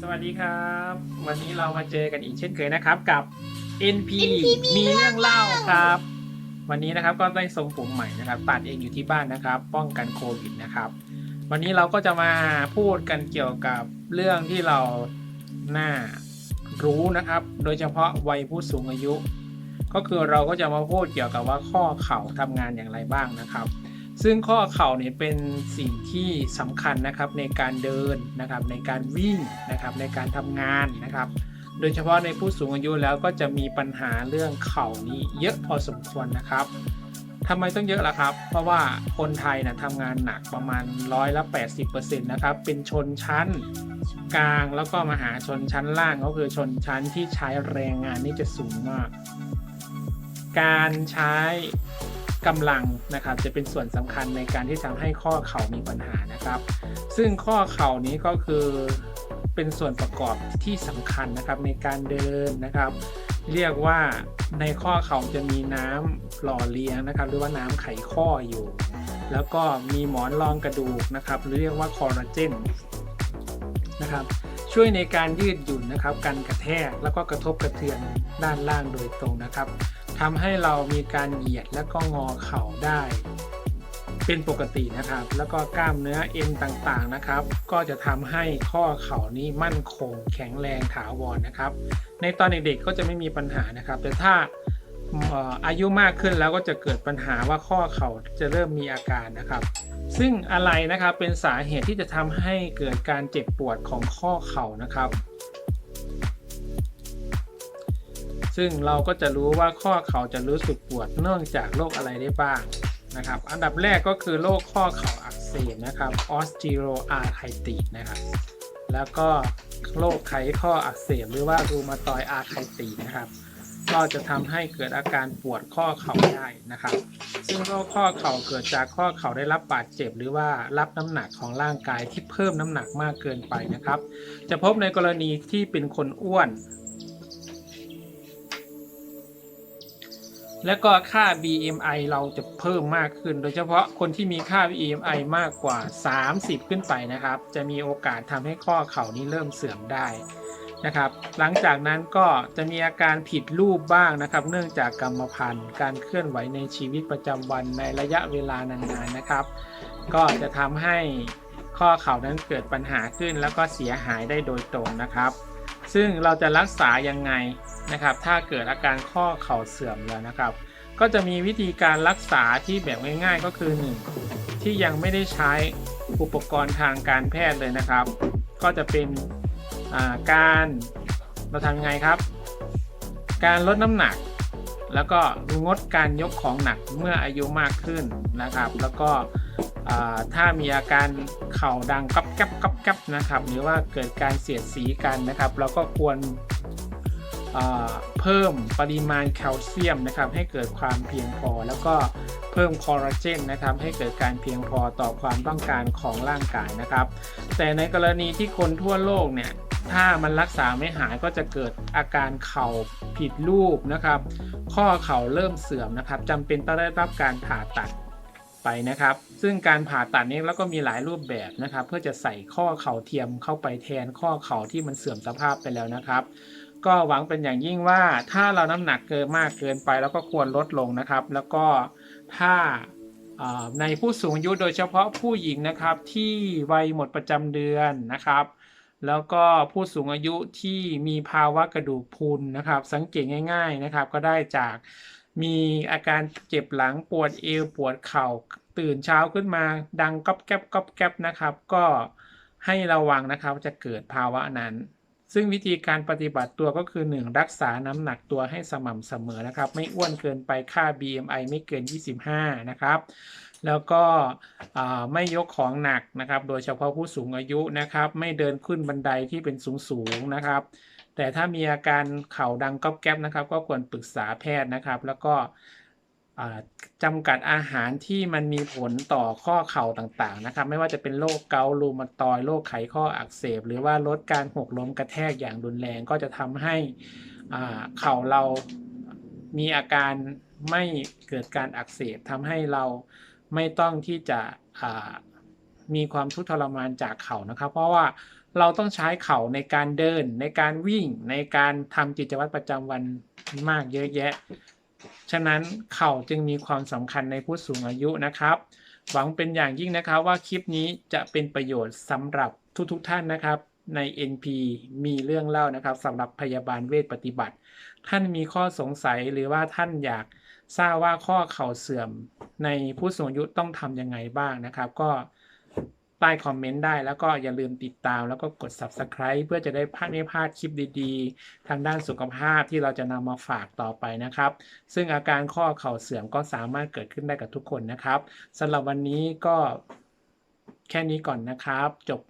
สวัสดีครับ วันนี้เรามาเจอกันอีกเช่นเคยนะครับกับ NP มีเรื่องเล่าครับ วันนี้นะครับก็ได้ทรงผมใหม่นะครับตัดเองอยู่ที่บ้านนะครับ ป้องกันโควิดนะครับ วันนี้เราก็จะมาพูดกันเกี่ยวกับเรื่องที่เราน่ารู้นะครับ โดยเฉพาะวัยผู้สูงอายุ ก็คือเราก็จะมาพูดเกี่ยวกับว่าข้อเข่าทำงานอย่างไรบ้างนะครับ ซึ่งข้อเข่าเนี่ยเป็นสิ่งที่สำคัญนะครับในการเดินนะครับในการวิ่งนะครับในการทำงานนะครับ โดยเฉพาะในผู้สูงอายุแล้วก็จะมีปัญหาเรื่องเข่านี้เยอะพอสมควรนะครับทำไมต้องเยอะล่ะครับ เพราะว่าคนไทยนะทำงานหนักประมาณร้อยละ80%นะครับ เป็นชนชั้นกลางแล้วก็มหาชนชั้นล่างก็คือชนชั้นที่ใช้แรงงานนี่จะสูงมาก การใช้ กำลังนะครับจะเป็นส่วนสำคัญในการที่ทำให้ข้อเข่ามีปัญหานะครับ ซึ่งข้อเข่านี้ก็คือเป็นส่วนประกอบที่สำคัญนะครับในการเดินนะครับ เรียกว่าในข้อเข่าจะมีน้ำหล่อเลี้ยงนะครับ หรือว่าน้ำไขข้ออยู่ แล้วก็มีหมอนรองกระดูกนะครับ หรือเรียกว่าคอลลาเจนนะครับช่วยในการยืดหยุ่นนะครับกันกระแทกแล้วก็กระทบกระเทือนด้านล่างโดยตรงนะครับ ทำให้เรามีการเหยียดและก็งอเข่าได้ เป็นปกตินะครับ แล้วก็กล้ามเนื้อเอ็นต่างๆนะครับ ก็จะทำให้ข้อเข่านี้มั่นคง แข็งแรงถาวรนะครับ ในตอนเด็กๆก็จะไม่มีปัญหานะครับ แต่ถ้าเอ่ออายุมากขึ้นแล้วก็จะเกิดปัญหาว่าข้อเข่าจะเริ่มมีอาการนะครับ ซึ่งอะไรนะครับเป็นสาเหตุที่จะทำให้เกิดการเจ็บปวดของข้อเข่านะครับ ซึ่งเราก็จะรู้ว่าข้อเข่าจะรู้สึกปวดเนื่องจากโรคอะไรได้บ้างนะครับ อันดับแรกก็คือโรคข้อเข่าอักเสบนะครับ osteoarthritis นะครับ แล้วก็โรคไขข้ออักเสบหรือว่ารูมาตอยอาร์ไคตินะครับ ก็จะทำให้เกิดอาการปวดข้อเข่าได้นะครับ ซึ่งโรคข้อเข่าเกิดจากข้อเข่าได้รับบาดเจ็บ หรือว่ารับน้ำหนักของร่างกายที่เพิ่มน้ำหนักมากเกินไปนะครับ จะพบในกรณีที่เป็นคนอ้วน แล้วก็ค่า BMI เราจะเพิ่มมากขึ้น โดยเฉพาะคนที่มีค่า BMI มากกว่า 30 ขึ้นไปนะครับ จะมีโอกาสทำให้ข้อเข่านี้เริ่มเสื่อมได้นะครับ หลังจากนั้นก็จะมีอาการผิดรูปบ้างนะครับ เนื่องจากกรรมพันธุ์ การเคลื่อนไหวในชีวิตประจำวันในระยะเวลานานๆนะครับ ก็จะทำให้ ข้อเข่านั้นเกิดปัญหาขึ้นแล้วก็เสียหายได้โดยตรงนะครับ ซึ่งเราจะรักษายังไงนะครับ ถ้าเกิดอาการข้อเข่าเสื่อมแล้วนะครับ ก็จะมีวิธีการรักษาที่แบบง่าย ๆ ก็คือ 1 ที่ยังไม่ได้ใช้อุปกรณ์ทางการแพทย์เลยนะครับ ก็จะเป็นาการเราทำยังไงครับ การลดน้ำหนัก แล้วก็งดการยกของหนักเมื่ออายุมากขึ้นนะครับ แล้วก็ ถ้ามีอาการเข่าดังก๊อบแกบก๊อบแกบนะครับ หรือว่าเกิดการเสียดสีกันนะครับ เราก็ควรเอ่อเพิ่มปริมาณแคลเซียมนะครับ ให้เกิดความเพียงพอ แล้วก็เพิ่มคอลลาเจนนะครับ ให้เกิดการเพียงพอต่อความต้องการของร่างกายนะครับ แต่ในกรณีที่คนทั่วโลกเนี่ยถ้ามันรักษาไม่หายก็จะเกิดอาการเข่าผิดรูปนะครับ ข้อเข่าเริ่มเสื่อมนะครับจำเป็นต้องได้รับการผ่าตัด ไปนะครับ ซึ่งการผ่าตัดนี้แล้วก็มีหลายรูปแบบนะครับ เพื่อจะใส่ข้อเข่าเทียมเข้าไปแทนข้อเข่าที่มันเสื่อมสภาพไปแล้วนะครับก็หวังเป็นอย่างยิ่งว่าถ้าเราน้ำหนักเกินมากเกินไปแล้วก็ควรลดลงนะครับ แล้วก็ถ้าในผู้สูงอายุโดยเฉพาะผู้หญิงนะครับที่วัยหมดประจำเดือนนะครับ แล้วก็ผู้สูงอายุที่มีภาวะกระดูกพรุนนะครับ สังเกตง่าย ๆนะครับ ก็ได้จาก มีอาการเจ็บหลังปวดเอวปวดเข่า ตื่นเช้าขึ้นมาดังก๊อบแก๊บก๊อบแก๊บนะครับ ก็ให้ระวังนะครับจะเกิดภาวะนั้น ซึ่งวิธีการปฏิบัติตัวก็คือ 1 รักษาน้ำหนักตัวให้สม่ำเสมอนะครับ ไม่อ้วนเกินไปค่า BMI ไม่เกิน 25 นะครับแล้วก็ไม่ยกของหนักนะครับ โดยเฉพาะผู้สูงอายุนะครับ ไม่เดินขึ้นบันไดที่เป็นสูงๆนะครับ แต่ถ้ามีอาการเข่าดังก๊อบแก๊บนะครับ ก็ควรปรึกษาแพทย์นะครับ แล้วก็อ่าจำกัดอาหารที่มันมีผลต่อข้อเข่าต่างๆนะครับ ไม่ว่าจะเป็นโรคเกาต์รูมาตอยโรคไขข้ออักเสบ หรือว่าลดการหกล้มกระแทกอย่างรุนแรงก็จะทำให้เข่าเรามีอาการไม่เกิดการอักเสบทำให้เราไม่ต้องที่จะมีความทุกข์ทรมานจากเข่านะครับ เพราะว่า เราต้องใช้เข่าในการเดิน ในการวิ่งในการทำกิจวัตรประจำวันมากเยอะแยะ ฉะนั้นเข่าจึงมีความสำคัญในผู้สูงอายุนะครับ หวังเป็นอย่างยิ่งนะครับว่าคลิปนี้จะเป็นประโยชน์สำหรับทุกๆทท่านนะครับ ใน NP มีเรื่องเล่านะครับสำหรับพยาบาลเวชปฏิบัติ ท่านมีข้อสงสัยหรือว่าท่านอยากทราบว่าข้อเข่าเสื่อมในผู้สูงอายุต้องทำยังไงบ้างนะครับ ก็ ใต้คอมเมนต์ได้ แล้วก็อย่าลืมติดตามแล้วก็กด Subscribe เพื่อจะได้พลาดไม่พลาดคลิปดีๆ ทางด้านสุขภาพที่เราจะนำมาฝากต่อไปนะครับ ซึ่งอาการข้อเข่าเสื่อมก็สามารถเกิดขึ้นได้กับทุกคนนะครับสำหรับวันนี้ก็แค่นี้ก่อนนะครับ จบ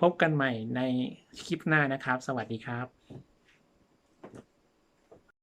พบกันใหม่ในคลิปหน้านะครับ สวัสดีครับ